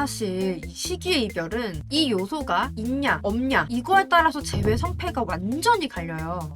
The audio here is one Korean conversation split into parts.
사실 이 시기의 이별은 이 요소가 있냐 없냐 이거에 따라서 재회 성패가 완전히 갈려요.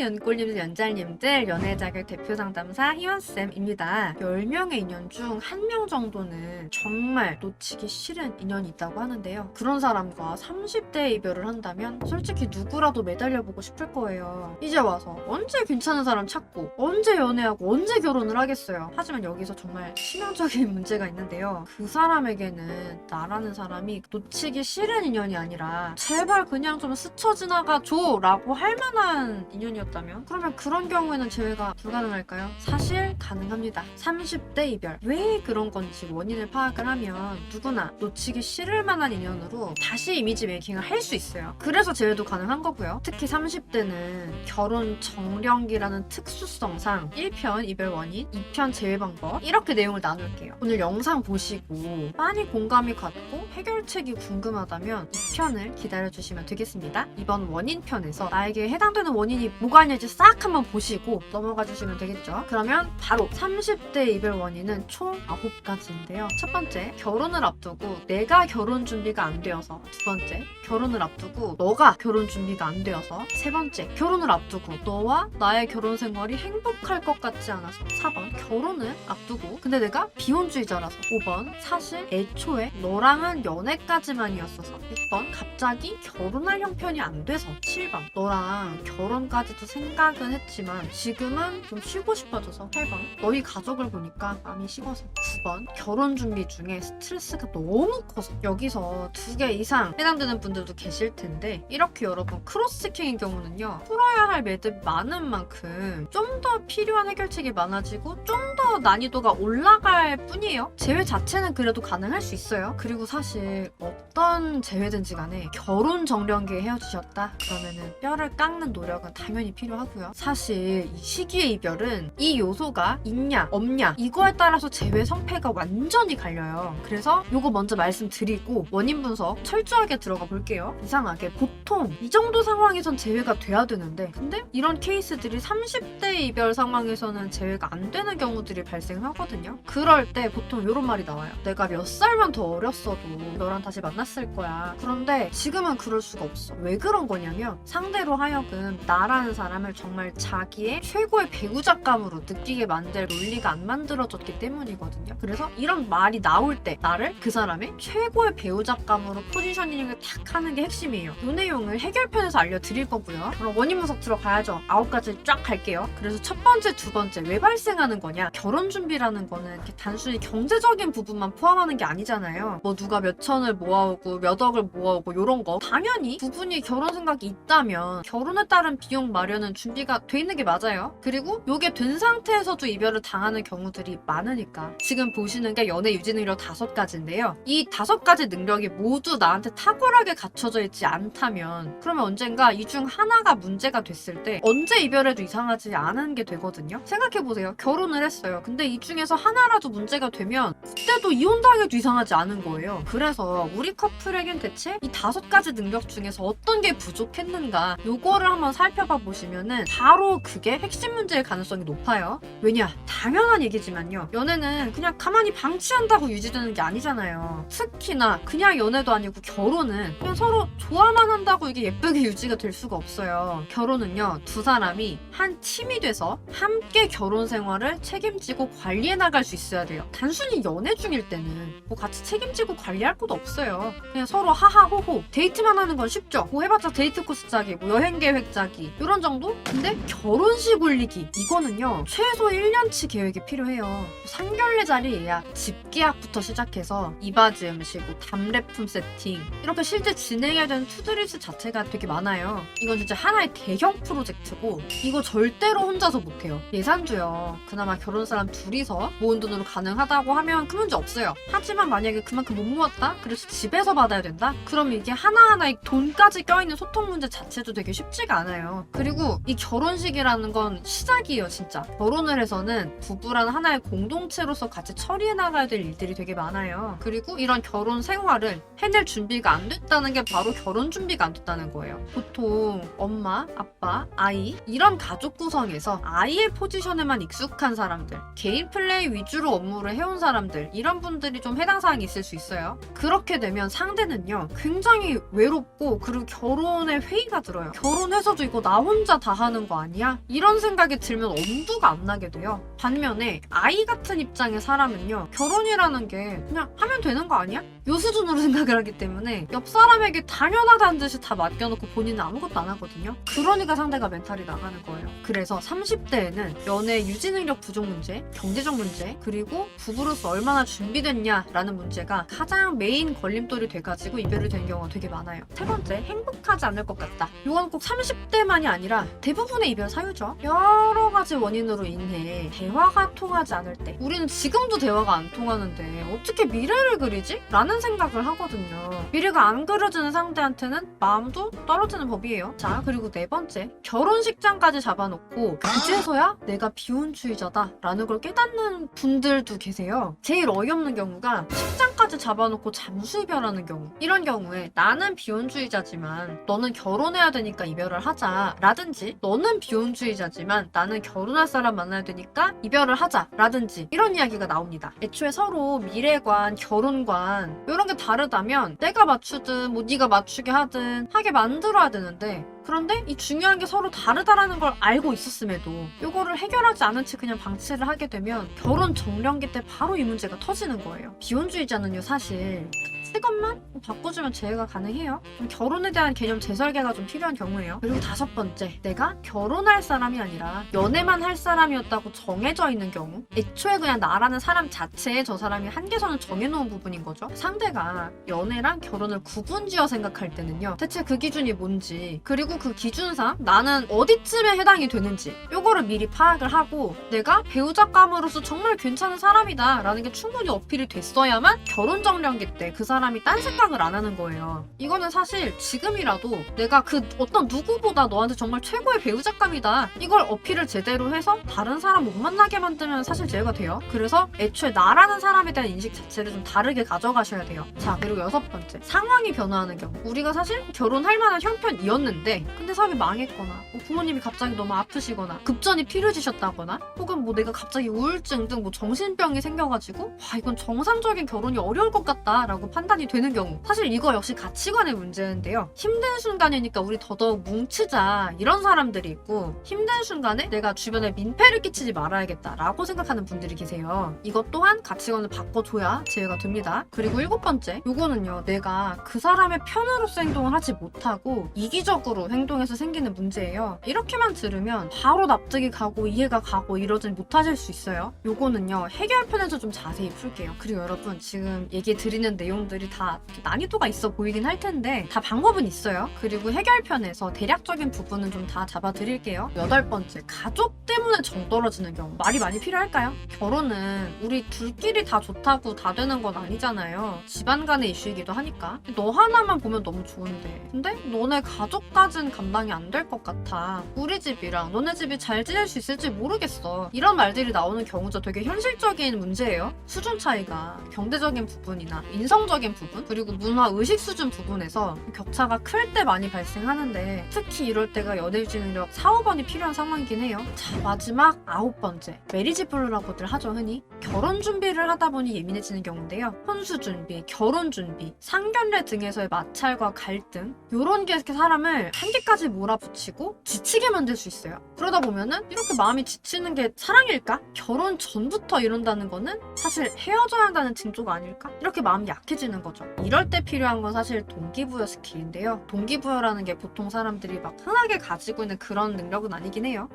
연골님들, 연잘님들, 연애자격 대표 상담사 희원쌤입니다. 10명의 인연 중한명 정도는 정말 놓치기 싫은 인연이 있다고 하는데요. 그런 사람과 30대 이별을 한다면 솔직히 누구라도 매달려보고 싶을 거예요. 이제 와서 언제 괜찮은 사람 찾고, 언제 연애하고, 언제 결혼을 하겠어요. 하지만 여기서 정말 치명적인 문제가 있는데요. 그 사람에게는 나라는 사람이 놓치기 싫은 인연이 아니라 제발 그냥 좀 스쳐 지나가줘 라고 할 만한 인연이었 다면 그러면 그런 경우에는 재회가 불가능할까요? 사실 가능합니다. 30대 이별. 왜 그런 건지 원인을 파악을 하면 누구나 놓치기 싫을 만한 인연으로 다시 이미지 메이킹을 할 수 있어요. 그래서 재회도 가능한 거고요. 특히 30대는 결혼 정령기라는 특수성상 1편 이별 원인, 2편 재회 방법 이렇게 내용을 나눌게요. 오늘 영상 보시고 많이 공감이 갔고 해결책이 궁금하다면 2편을 기다려주시면 되겠습니다. 이번 원인 편에서 나에게 해당되는 원인이 뭐가 있는지 싹 한번 보시고 넘어가 주시면 되겠죠. 그러면 바로 30대 이별 원인은 총 9가지인데요. 첫 번째, 결혼을 앞두고 내가 결혼 준비가 안 되어서. 두 번째, 결혼을 앞두고 너가 결혼 준비가 안 되어서. 세 번째, 결혼을 앞두고 너와 나의 결혼 생활이 행복할 것 같지 않아서. 4번, 결혼을 앞두고 근데 내가 비혼주의자라서. 5번, 사실 애초에 너랑은 연애까지만이었어서. 6번, 갑자기 결혼할 형편이 안 돼서. 7번, 너랑 결혼까지 도 생각은 했지만 지금은 좀 쉬고 싶어져서 8번, 너희 가족을 보니까 마음이 식어서. 9번, 결혼 준비 중에 스트레스가 너무 커서 여기서 두 개 이상 해당되는 분들도 계실 텐데 이렇게 여러분 크로스체킹인 경우는요 풀어야 할 매듭 많은 만큼 좀 더 필요한 해결책이 많아지고 좀 더 난이도가 올라갈 뿐이에요. 재회 자체는 그래도 가능할 수 있어요. 그리고 사실 어떤 재회든지 간에 결혼 정령기에 헤어지셨다 그러면은 뼈를 깎는 노력은 당연히 필요하고요. 사실 이 시기의 이별은 이 요소가 있냐 없냐 이거에 따라서 재회 성패가 완전히 갈려요. 그래서 요거 먼저 말씀드리고 원인 분석 철저하게 들어가 볼게요. 이상하게 보통 이 정도 상황에선 재회가 돼야 되는데 근데 이런 케이스들이 30대 이별 상황에서는 재회가 안 되는 경우들이 발생하거든요. 그럴 때 보통 이런 말이 나와요. 내가 몇 살만 더 어렸어도 너랑 다시 만났을 거야. 그런데 지금은 그럴 수가 없어. 왜 그런 거냐면 상대로 하여금 나라는 사람을 정말 자기의 최고의 배우작감으로 느끼게 만들 논리가 안 만들어졌기 때문이거든요. 그래서 이런 말이 나올 때 나를 그 사람의 최고의 배우작감으로 포지셔닝을 탁 하는 게 핵심이에요. 이 내용을 해결편에서 알려드릴 거고요. 그럼 원인 분석 들어가야죠. 아홉 가지 쫙 갈게요. 그래서 첫 번째 두 번째 왜 발생하는 거냐? 결혼 준비라는 거는 이렇게 단순히 경제적인 부분만 포함하는 게 아니잖아요. 뭐 누가 몇 천을 모아오고 몇 억을 모아오고 요런 거. 당연히 두 분이 결혼 생각이 있다면 결혼에 따른 비용 마련은 준비가 돼 있는 게 맞아요. 그리고 요게 된 상태에서도 이별을 당하는 경우들이 많으니까 지금 보시는 게 연애 유지 능력 다섯 가지인데요. 이 다섯 가지 능력이 모두 나한테 탁월하게 갖춰져 있지 않다면 그러면 언젠가 이 중 하나가 문제가 됐을 때 언제 이별해도 이상하지 않은 게 되거든요. 생각해보세요. 결혼을 했어요. 근데 이 중에서 하나라도 문제가 되면 그때도 이혼당해도 이상하지 않은 거예요. 그래서 우리 커플에겐 대체 이 다섯 가지 능력 중에서 어떤 게 부족했는가 요거를 한번 살펴봐 보시면 은 바로 그게 핵심 문제일 가능성이 높아요. 왜냐 당연한 얘기지만요. 연애는 그냥 가만히 방치한다고 유지되는 게 아니잖아요. 특히나 그냥 연애도 아니고 결혼은 그냥 서로 좋아만 한다고 이게 예쁘게 유지가 될 수가 없어요. 결혼은요 두 사람이 한 팀이 돼서 함께 결혼 생활을 책임지고 관리해 나갈 수 있어야 돼요. 단순히 연애 중일 때는 뭐 같이 책임지고 관리할 것도 없어요. 그냥 서로 하하호호 데이트만 하는 건 쉽죠. 뭐 해봤자 데이트 코스 짜기 뭐 여행 계획 짜기 이런 정도? 근데 결혼식 올리기 이거는요 최소 1년치 계획이 필요해요 상견례 자리 예약 집 계약부터 시작해서 이바지 음식 뭐 답례품 세팅 이렇게 실제 진행해야 되는 투두리스 자체가 되게 많아요 이건 진짜 하나의 대형 프로젝트고 이거 절대로 혼자서 못해요 예산도요 그나마 결혼 사람 둘이서 모은 돈으로 가능하다고 하면 큰 문제 없어요 하지만 만약에 그만큼 못 모았다? 그래서 집에서 받아야 된다? 그럼 이게 하나하나의 돈까지 껴있는 소통 문제 자체도 되게 쉽지가 않아요 그리고 이 결혼식이라는 건 시작이에요 진짜 결혼을 해서는 부부라는 하나의 공동체로서 같이 처리해 나가야 될 일들이 되게 많아요. 그리고 이런 결혼 생활을 해낼 준비가 안 됐다는 게 바로 결혼 준비가 안 됐다는 거예요. 보통 엄마, 아빠, 아이 이런 가족 구성에서 아이의 포지션에만 익숙한 사람들, 개인 플레이 위주로 업무를 해온 사람들 이런 분들이 좀 해당 사항이 있을 수 있어요. 그렇게 되면 상대는요 굉장히 외롭고 그리고 결혼에 회의가 들어요. 결혼해서도 이거 나 혼자 다 하는 거 아니야? 이런 생각이 들면 엄두가 안 나게 돼요. 반면에 아이 같은 입장의 사람은요 결혼이라는 게 그냥 하면 되는 거 아니야? 요 수준으로 생각을 하기 때문에 옆 사람에게 당연하다는 듯이 다 맡겨놓고 본인은 아무것도 안 하거든요. 그러니까 상대가 멘탈이 나가는 거예요. 그래서 30대에는 연애 유지 능력 부족 문제, 경제적 문제, 그리고 부부로서 얼마나 준비됐냐라는 문제가 가장 메인 걸림돌이 돼가지고 이별이 되는 경우가 되게 많아요. 세 번째, 행복하지 않을 것 같다. 이건 꼭 30대만이 아니라 대부분의 이별 사유죠. 여러 가지 원인으로 인해 대화가 통하지 않을 때 우리는 지금도 대화가 안 통하는데 어떻게 미래를 그리지? 라는 생각을 하거든요. 미래가 안 그려지는 상대한테는 마음도 떨어지는 법이에요. 자, 그리고 네 번째, 결혼식장까지 잡아놓고 그제서야 내가 비혼주의자다 라는 걸 깨닫는 분들도 계세요. 제일 어이없는 경우가 식장 까지 잡아놓고 잠수 이별하는 경우. 이런 경우에 나는 비혼주의자지만 너는 결혼해야 되니까 이별을 하자 라든지 너는 비혼주의자지만 나는 결혼할 사람 만나야 되니까 이별을 하자 라든지 이런 이야기가 나옵니다. 애초에 서로 미래관, 결혼관 이런 게 다르다면 내가 맞추든 뭐 네가 맞추게 하든 하게 만들어야 되는데 그런데 이 중요한 게 서로 다르다라는 걸 알고 있었음에도 이거를 해결하지 않은 채 그냥 방치를 하게 되면 결혼 정년기 때 바로 이 문제가 터지는 거예요. 비혼주의자는요 사실 그것만 바꿔주면 재해가 가능해요. 좀 결혼에 대한 개념 재설계가 좀 필요한 경우예요. 그리고 다섯 번째, 내가 결혼할 사람이 아니라 연애만 할 사람이었다고 정해져 있는 경우, 애초에 그냥 나라는 사람 자체에 저 사람이 한계선을 정해놓은 부분인 거죠. 상대가 연애랑 결혼을 구분지어 생각할 때는요, 대체 그 기준이 뭔지, 그리고 그 기준상 나는 어디쯤에 해당이 되는지, 요거를 미리 파악을 하고 내가 배우자감으로서 정말 괜찮은 사람이다 라는 게 충분히 어필이 됐어야만 결혼 정년기 때 그 사람 이 딴 생각을 안 하는 거예요. 이거는 사실 지금이라도 내가 그 어떤 누구보다 너한테 정말 최고의 배우자감이다. 이걸 어필을 제대로 해서 다른 사람 못 만나게 만들면 사실 제외가 돼요. 그래서 애초에 나라는 사람에 대한 인식 자체를 좀 다르게 가져가셔야 돼요. 자, 그리고 여섯 번째. 상황이 변화하는 경우. 우리가 사실 결혼할 만한 형편이었는데 근데 사업이 망했거나 뭐 부모님이 갑자기 너무 아프시거나 급전이 필요해지셨다거나 혹은 뭐 내가 갑자기 우울증 등 뭐 정신병이 생겨가지고 와 이건 정상적인 결혼이 어려울 것 같다라고 판단 이 되는 경우 사실 이거 역시 가치관의 문제인데요. 힘든 순간이니까 우리 더더욱 뭉치자 이런 사람들이 있고 힘든 순간에 내가 주변에 민폐를 끼치지 말아야겠다라고 생각하는 분들이 계세요. 이것 또한 가치관을 바꿔줘야 제외가 됩니다. 그리고 일곱 번째 요거는요 내가 그 사람의 편으로서 행동을 하지 못하고 이기적으로 행동해서 생기는 문제예요. 이렇게만 들으면 바로 납득이 가고 이해가 가고 이러진 못하실 수 있어요. 요거는요 해결편에서 좀 자세히 풀게요. 그리고 여러분 지금 얘기 드리는 내용들 이 다 난이도가 있어 보이긴 할 텐데 다 방법은 있어요. 그리고 해결편에서 대략적인 부분은 좀 다 잡아드릴게요. 여덟 번째 가족 때문에 정 떨어지는 경우 말이 많이 필요할까요? 결혼은 우리 둘끼리 다 좋다고 다 되는 건 아니잖아요. 집안 간의 이슈이기도 하니까. 너 하나만 보면 너무 좋은데. 근데 너네 가족까진 감당이 안 될 것 같아. 우리 집이랑 너네 집이 잘 지낼 수 있을지 모르겠어. 이런 말들이 나오는 경우죠 되게 현실적인 문제예요. 수준 차이가 경제적인 부분이나 인성적인 부분 그리고 문화 의식 수준 부분에서 격차가 클 때 많이 발생하는데 특히 이럴 때가 연애 유지 능력 4, 5번이 필요한 상황이긴 해요. 자 마지막 아홉 번째. 메리지 블루라고들 하죠 흔히. 결혼 준비를 하다 보니 예민해지는 경우인데요. 혼수 준비, 결혼 준비, 상견례 등에서의 마찰과 갈등 이런 게 이렇게 사람을 한계까지 몰아붙이고 지치게 만들 수 있어요. 그러다 보면은 이렇게 마음이 지치는 게 사랑일까? 결혼 전부터 이런다는 거는 사실 헤어져야 한다는 징조가 아닐까? 이렇게 마음이 약해지는 거죠. 이럴 때 필요한 건 사실 동기부여 스킬인데요. 동기부여라는 게 보통 사람들이 막 흔하게 가지고 있는 그런 능력은 아니긴 해요.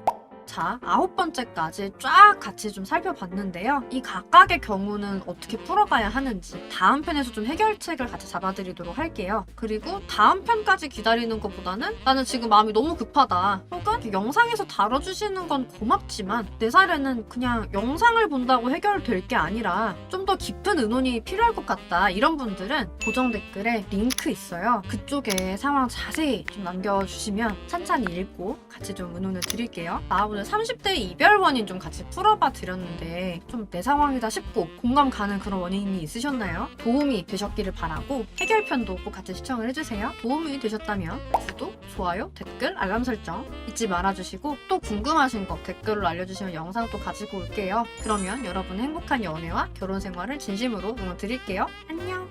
자, 아홉 번째까지 쫙 같이 좀 살펴봤는데요. 이 각각의 경우는 어떻게 풀어가야 하는지 다음 편에서 좀 해결책을 같이 잡아드리도록 할게요. 그리고 다음 편까지 기다리는 것보다는 나는 지금 마음이 너무 급하다. 혹은 영상에서 다뤄주시는 건 고맙지만 내 사례는 그냥 영상을 본다고 해결될 게 아니라 좀 더 깊은 의논이 필요할 것 같다. 이런 분들은 고정 댓글에 링크 있어요. 그쪽에 상황 자세히 좀 남겨주시면 찬찬히 읽고 같이 좀 의논을 드릴게요. 나와 여러분들 30대 이별 원인 좀 같이 풀어봐 드렸는데 좀 내 상황이다 싶고 공감 가는 그런 원인이 있으셨나요? 도움이 되셨기를 바라고 해결편도 꼭 같이 시청을 해주세요. 도움이 되셨다면 구독, 좋아요, 댓글, 알람 설정 잊지 말아주시고 또 궁금하신 거 댓글로 알려주시면 영상 또 가지고 올게요. 그러면 여러분의 행복한 연애와 결혼 생활을 진심으로 응원 드릴게요. 안녕!